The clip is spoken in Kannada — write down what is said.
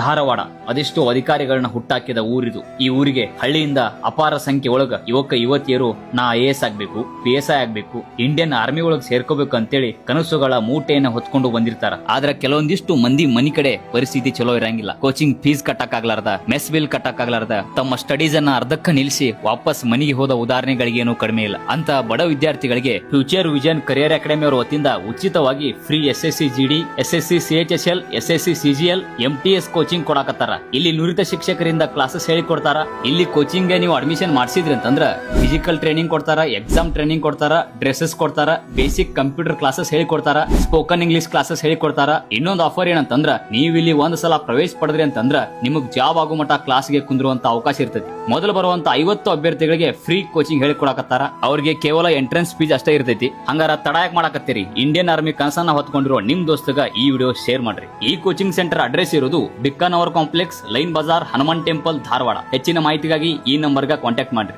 ಧಾರವಾಡ. ಅದೆಷ್ಟೋ ಅಧಿಕಾರಿಗಳನ್ನ ಹುಟ್ಟಾಕಿದ ಊರಿದು. ಈ ಊರಿಗೆ ಹಳ್ಳಿಯಿಂದ ಅಪಾರ ಸಂಖ್ಯೆ ಒಳಗ ಯುವಕ, ಯುವತಿಯರು ನಾ ಐ ಎಸ್ ಆಗ್ಬೇಕು, ಪಿ ಎಸ್ ಐ ಆಗ್ಬೇಕು, ಇಂಡಿಯನ್ ಆರ್ಮಿ ಒಳಗ್ ಸೇರ್ಕೋಬೇಕು ಅಂತೇಳಿ ಕನಸುಗಳ ಮೂಟೆಯನ್ನ ಹೊತ್ಕೊಂಡು ಬಂದಿರ್ತಾರ. ಆದ್ರೆ ಕೆಲವೊಂದಿಷ್ಟು ಮಂದಿ ಮನಿ ಕಡೆ ಪರಿಸ್ಥಿತಿ ಚಲೋ ಇರಂಗಿಲ್ಲ. ಕೋಚಿಂಗ್ ಫೀಸ್ ಕಟ್ಟಕ್ಕಾಗ್ಲಾರ್ದ, ಮೆಸ್ ಬಿಲ್ ಕಟ್ಟಕ್ಕಾಗ್ಲಾರ್ದ, ತಮ್ಮ ಸ್ಟಡೀಸ್ ಅನ್ನ ಅರ್ಧಕ್ಕ ನಿಲ್ಲಿಸಿ ವಾಪಸ್ ಮನೆಗೆ ಹೋದ ಉದಾಹರಣೆಗಳಿಗೇನು ಕಡಿಮೆ ಇಲ್ಲ. ಅಂತ ಬಡ ವಿದ್ಯಾರ್ಥಿಗಳಿಗೆ ಫ್ಯೂಚರ್ ವಿಷನ್ ಕರಿಯರ್ ಅಕಾಡೆಮಿ ಅವರ ವತಿಯಿಂದ ಉಚಿತವಾಗಿ free S S C G D, S S C C H S L, S S C CGL M T S coaching ಕೊಡಾಕತ್ತಾರ. ಇಲ್ಲಿ ನುರಿತ ಶಿಕ್ಷಕರಿಂದ ಕ್ಲಾಸಸ್ ಹೇಳಿಕೊಡ್ತಾರ. ಇಲ್ಲಿ ಕೋಚಿಂಗ್ ನೀವು ಅಡ್ಮಿಷನ್ ಮಾಡಿಸಿದ್ರಿ ಅಂತಂದ್ರ ಫಿಸಿಕಲ್ ಟ್ರೈನಿಂಗ್ ಕೊಡ್ತಾರ ಎಕ್ಸಾಮ್ ಟ್ರೈನಿಂಗ್ ಕೊಡ್ತಾರ ಡ್ರೆಸ್ಸಸ್ ಕೊಡ್ತಾರ ಬೇಸಿಕ್ ಕಂಪ್ಯೂಟರ್ ಕ್ಲಾಸಸ್ ಹೇಳಿಕೊಡ್ತಾರ ಸ್ಪೋಕನ್ ಇಂಗ್ಲಿಷ್ ಕ್ಲಾಸಸ್ ಹೇಳಿಕೊಡ್ತಾರ. ಇನ್ನೊಂದು ಆಫರ್ ಏನಂತಂದ್ರ ನೀವು ಇಲ್ಲಿ ಒಂದ್ ಸಲ ಪ್ರವೇಶ ಪಡೆದ್ರಿ ಅಂತಂದ್ರ ನಿಮಗ್ ಜಾಬ್ ಆಗೋ ಮಟ್ಟ ಕ್ಲಾಸ್ಗೆ ಕುಂದಿರುವಂತ ಅವಕಾಶ ಇರ್ತದೆ ಮೊದಲು ಬರುವಂತ ಐವತ್ತು ಅಭ್ಯರ್ಥಿಗಳಿಗೆ ಫ್ರೀ ಕೋಚಿಂಗ್ ಹೇಳಿಕೊಡಕತ್ತಾರ. ಅವ್ರಿಗೆ ಕೇವಲ ಎಂಟ್ರೆನ್ಸ್ ಫೀಸ್ ಅಷ್ಟೇ ಇರ್ತೈತಿ. ಹಂಗಾರ ತಡಾಯಕ್ ಮಾಡಾಕತ್ತೀರಿ. ಮಾಡಕತ್ತೀರಿ ಇಂಡಿಯನ್ ಆರ್ಮಿ ಕನಸನ್ನ ಹೊತ್ಕೊಂಡಿರೋ ನಿಮ್ ದೋಸ್ತಗ ಈ ವಿಡಿಯೋ ಶೇರ್ ಮಾಡ್ರಿ. ಈ ಕೋಚಿಂಗ್ ಸೆಂಟರ್ ಅಡ್ರೆಸ್ ಇರೋದು ಬಿಕ್ಕನ್ hour complex line bazaar Hanuman temple Dharwad. ಹೆಚ್ಚಿನ ಮಾಹಿತಿಗಾಗಿ ಈ ನಂಬರ್ಗೆ ಕಾಂಟ್ಯಾಕ್ಟ್ ಮಾಡ್ರಿ.